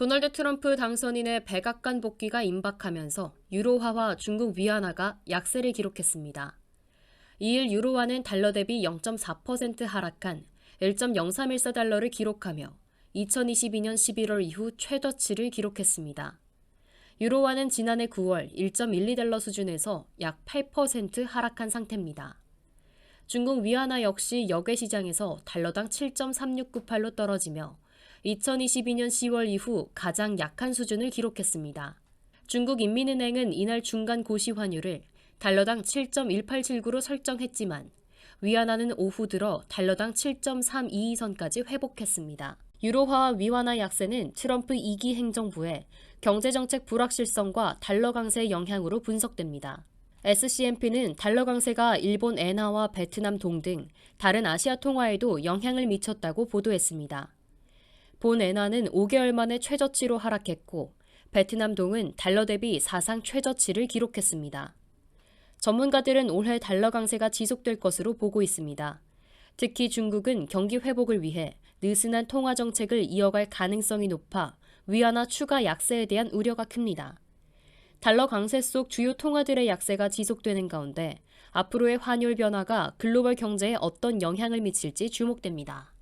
도널드 트럼프 당선인의 백악관 복귀가 임박하면서 유로화와 중국 위안화가 약세를 기록했습니다. 2일 유로화는 달러 대비 0.4% 하락한 1.0314달러를 기록하며 2022년 11월 이후 최저치를 기록했습니다. 유로화는 지난해 9월 1.12달러 수준에서 약 8% 하락한 상태입니다. 중국 위안화 역시 역외 시장에서 달러당 7.3698로 떨어지며 2022년 10월 이후 가장 약한 수준을 기록했습니다. 중국 인민은행은 이날 중간 고시 환율을 달러당 7.1879로 설정했지만 위안화는 오후 들어 달러당 7.322선까지 회복했습니다. 유로화와 위안화 약세는 트럼프 2기 행정부의 경제정책 불확실성과 달러 강세의 영향으로 분석됩니다. SCMP는 달러 강세가 일본 엔화와 베트남 동 등 다른 아시아 통화에도 영향을 미쳤다고 보도했습니다. 본 엔화는 5개월 만에 최저치로 하락했고 베트남 동은 달러 대비 사상 최저치를 기록했습니다. 전문가들은 올해 달러 강세가 지속될 것으로 보고 있습니다. 특히 중국은 경기 회복을 위해 느슨한 통화 정책을 이어갈 가능성이 높아 위안화 추가 약세에 대한 우려가 큽니다. 달러 강세 속 주요 통화들의 약세가 지속되는 가운데 앞으로의 환율 변화가 글로벌 경제에 어떤 영향을 미칠지 주목됩니다.